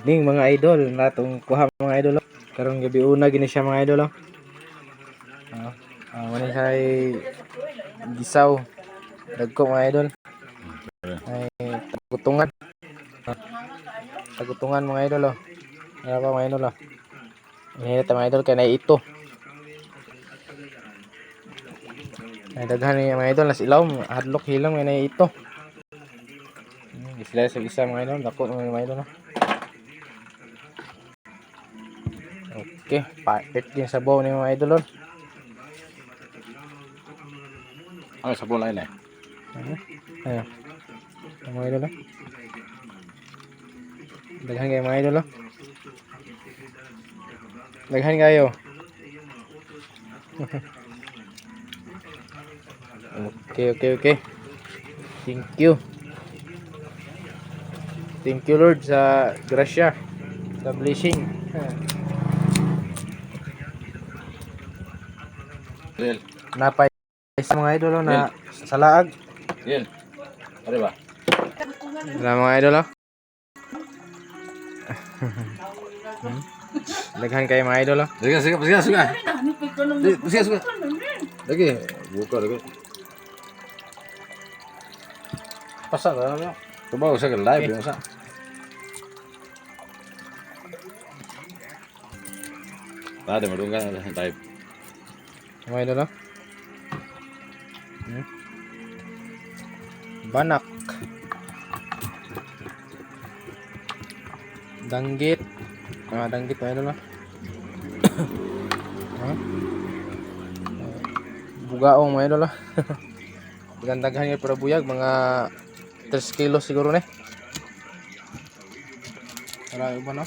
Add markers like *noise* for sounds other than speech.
evening mga idol. Natong kuha mga idol. oh. Karong gabi una gini siya mga idol. Oh. Ah, ah wala siya ay gisaw. Dagko mga idol. Ay tagutungan. Tagutungan mga idol. Oh. Ano pa mga idol. Oh. Inihit mga idol kaya na ito. Ay daghan ni mga idol nas ilaw, hadlok hilang may na ito. Hmm, Sila sa isa mga idol, dako mga idol. oh. Okay, perfect din sa bow ni mga idol. oh. Ano sa bola ini? Ano? Ayan. Ang mga idol. oh. Daghan kayo mga idol. oh. Daghan kayo. *laughs* okay, okay, okay. Thank you. Thank you Lord sa grasya, sa blessing. Real. Napay sa mga idol oh, na sa laag. Real. Ano ba? Wala mga idol oh. Hmm? *laughs* Daghan kayo mga idol oh. Sige, sige, sige, sige. Sige, sige. Lagi, buka lagi. Pasal lah ya. Coba usah ke live ya, usah. Tadi merungkan ada live. Mga idol oh. Hmm? Banak. Danggit. Ah, danggit mga idol oh. Ha? Bugaong mga idol oh. Gandaghan para buyag mga 3 kilos siguro ne. Para iba no.